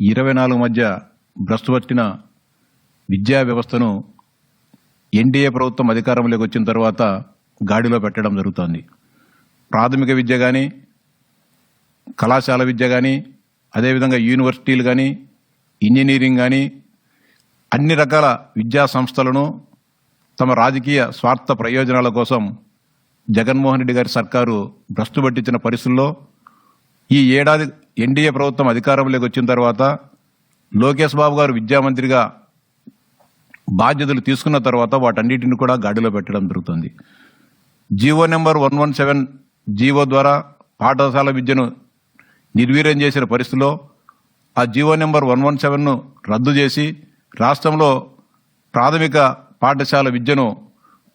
ఇరవై నాలుగు మధ్య భ్రష్టుపట్టిన విద్యా వ్యవస్థను ఎన్డీఏ ప్రభుత్వం అధికారంలోకి వచ్చిన తర్వాత గాడిలో పెట్టడం జరుగుతోంది. ప్రాథమిక విద్య కానీ కళాశాల విద్య కానీ అదేవిధంగా యూనివర్సిటీలు కానీ ఇంజనీరింగ్ కానీ అన్ని రకాల విద్యా సంస్థలను తమ రాజకీయ స్వార్థ ప్రయోజనాల కోసం జగన్మోహన్ రెడ్డి గారి సర్కారు భ్రష్టు పట్టించిన పరిస్థితుల్లో ఈ ఏడాది ఎన్డీఏ ప్రభుత్వం అధికారంలోకి వచ్చిన తర్వాత లోకేష్ బాబు గారు విద్యామంత్రిగా బాధ్యతలు తీసుకున్న తర్వాత వాటన్నిటిని కూడా గాడిలో పెట్టడం జరుగుతుంది. GO number one one seven GO ద్వారా పాఠశాల విద్యను నిర్వీర్యం చేసిన పరిస్థితిలో ఆ జీవో నెంబర్ వన్ వన్ సెవెన్ను రద్దు చేసి రాష్ట్రంలో ప్రాథమిక పాఠశాల విద్యను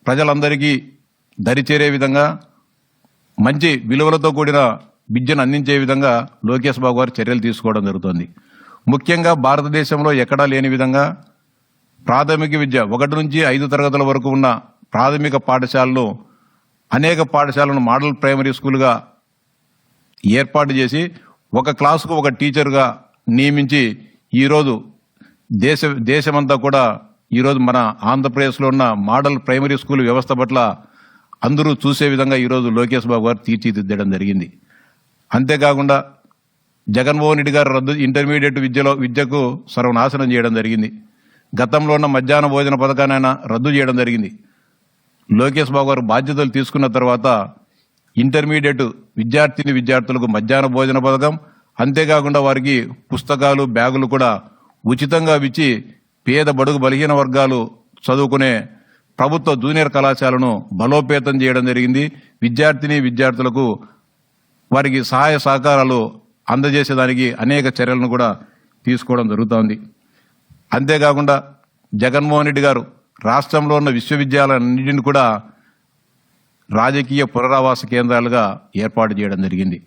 ప్రజలందరికీ దరిచేరే విధంగా మంచి విలువలతో కూడిన విద్యను అందించే విధంగా లోకేష్ బాబు గారు చర్యలు తీసుకోవడం జరుగుతుంది. ముఖ్యంగా భారతదేశంలో ఎక్కడా లేని విధంగా ప్రాథమిక విద్య ఒకటి నుంచి ఐదు తరగతుల వరకు ఉన్న ప్రాథమిక పాఠశాలను అనేక పాఠశాలను మోడల్ ప్రైమరీ స్కూల్గా ఏర్పాటు చేసి ఒక క్లాసుకు ఒక టీచర్గా నియమించి ఈరోజు దేశ దేశమంతా కూడా ఈరోజు మన ఆంధ్రప్రదేశ్లో ఉన్న మోడల్ ప్రైమరీ స్కూల్ వ్యవస్థ పట్ల అందరూ చూసే విధంగా ఈరోజు లోకేష్ బాబు గారు తీర్చిదిద్దడం జరిగింది. అంతేకాకుండా జగన్మోహన్ రెడ్డి గారు రద్దు ఇంటర్మీడియట్ విద్యలో విద్యకు సర్వనాశనం చేయడం జరిగింది. గతంలో ఉన్న మధ్యాహ్న భోజన పథకాన్ని ఆయన రద్దు చేయడం జరిగింది. లోకేష్ బాబు గారు బాధ్యతలు తీసుకున్న తర్వాత ఇంటర్మీడియట్ విద్యార్థిని విద్యార్థులకు మధ్యాహ్న భోజన పథకం అంతేకాకుండా వారికి పుస్తకాలు బ్యాగులు కూడా ఉచితంగా ఇచ్చి పేద బడుగు బలహీన వర్గాలు చదువుకునే ప్రభుత్వ జూనియర్ కళాశాలను బలోపేతం చేయడం జరిగింది. విద్యార్థిని విద్యార్థులకు వారికి సహాయ సహకారాలు అందజేసేదానికి అనేక చర్యలను కూడా తీసుకోవడం జరుగుతోంది. అంతేకాకుండా జగన్మోహన్ రెడ్డి గారు రాష్ట్రంలో ఉన్న విశ్వవిద్యాలయాలన్నింటిని కూడా రాజకీయ పునరావాస కేంద్రాలుగా ఏర్పాటు చేయడం జరిగింది.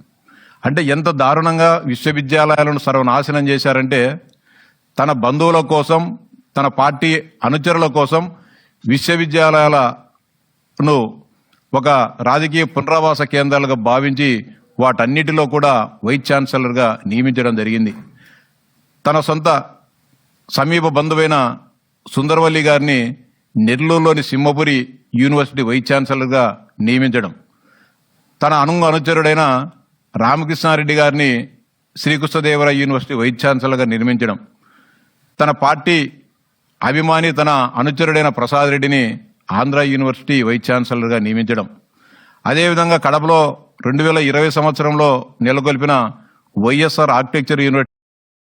అంటే ఎంత దారుణంగా విశ్వవిద్యాలయాలను సర్వనాశనం చేశారంటే తన బంధువుల కోసం తన పార్టీ అనుచరుల కోసం విశ్వవిద్యాలయాలను ఒక రాజకీయ పునరావాస కేంద్రాలుగా భావించి వాటన్నిటిలో కూడా వైస్ ఛాన్సలర్గా నియమించడం జరిగింది. తన సొంత సమీప బంధువైన సుందరవల్లి గారిని నెల్లూరులోని సింహపురి యూనివర్సిటీ వైస్ ఛాన్సలర్గా నియమించడం. తన అనుంగ అనుచరుడైన రామకృష్ణారెడ్డి గారిని శ్రీకృష్ణదేవరాయ యూనివర్సిటీ వైస్ ఛాన్సలర్గా నిర్మించడం. తన పార్టీ అభిమాని తన అనుచరుడైన ప్రసాద్ రెడ్డిని ఆంధ్ర యూనివర్సిటీ వైస్ ఛాన్సలర్గా నియమించడం. అదేవిధంగా కడపలో రెండు వేల ఇరవై సంవత్సరంలో నెలకొల్పిన వైఎస్ఆర్ ఆర్కిటెక్చర్ యూనివర్సిటీ